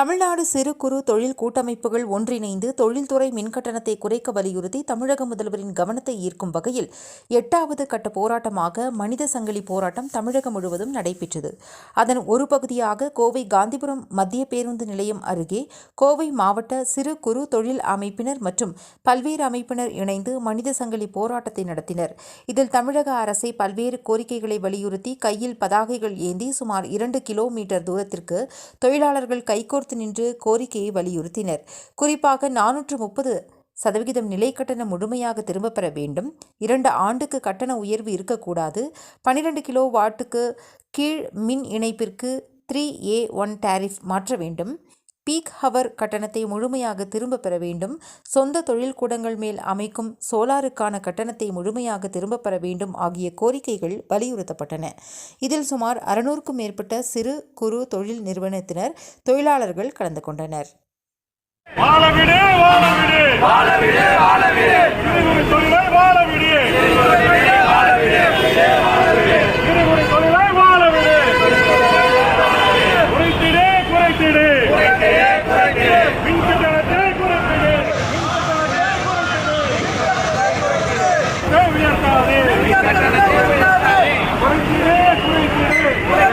தமிழ்நாடு சிறு குறு தொழில் கூட்டமைப்புகள் ஒன்றிணைந்து தொழில்துறை மின்கட்டணத்தை குறைக்க வலியுறுத்தி தமிழக முதல்வரின் கவனத்தை ஈர்க்கும் வகையில் எட்டாவது கட்ட போராட்டமாக மனித சங்கிலி போராட்டம் தமிழகம் முழுவதும் நடைபெற்றது. அதன் ஒரு பகுதியாக கோவை காந்திபுரம் மத்திய பேருந்து நிலையம் அருகே கோவை மாவட்ட சிறு குறு தொழில் அமைப்பினர் மற்றும் பல்வேறு அமைப்பினர் இணைந்து மனித சங்கிலி போராட்டத்தை நடத்தினர். இதில் தமிழக அரசை பல்வேறு கோரிக்கைகளை வலியுறுத்தி கையில் பதாகைகள் ஏந்தி சுமார் இரண்டு கிலோமீட்டர் தூரத்திற்கு தொழிலாளர்கள் கைகோர்த்து நின்று கோரிக்கையை வலியுறுத்தினர். குறிப்பாக நானூற்று முப்பது சதவிகிதம் நிலை கட்டணம் முழுமையாக திரும்பப் பெற வேண்டும். இரண்டு ஆண்டுக்கு கட்டண உயர்வு இருக்கக்கூடாது. பனிரெண்டு கிலோ வாட்டுக்கு கீழ் மின் இணைப்பிற்கு த்ரீ ஏ ஒன் டேரிஃப் மாற்ற வேண்டும். பீக் ஹவர் கட்டணத்தை முழுமையாக திரும்பப் பெற வேண்டும். சொந்த தொழில் கூடங்கள் மேல் அமைக்கும் சோலாருக்கான கட்டணத்தை முழுமையாக திரும்பப் பெற வேண்டும் ஆகிய கோரிக்கைகள் வலியுறுத்தப்பட்டன. இதில் சுமார் அறுநூறுக்கும் மேற்பட்ட சிறு குறு தொழில் நிறுவனத்தினர் தொழிலாளர்கள் கலந்து கொண்டனர். குறைக்கிறேன் குறைக்கிறேன்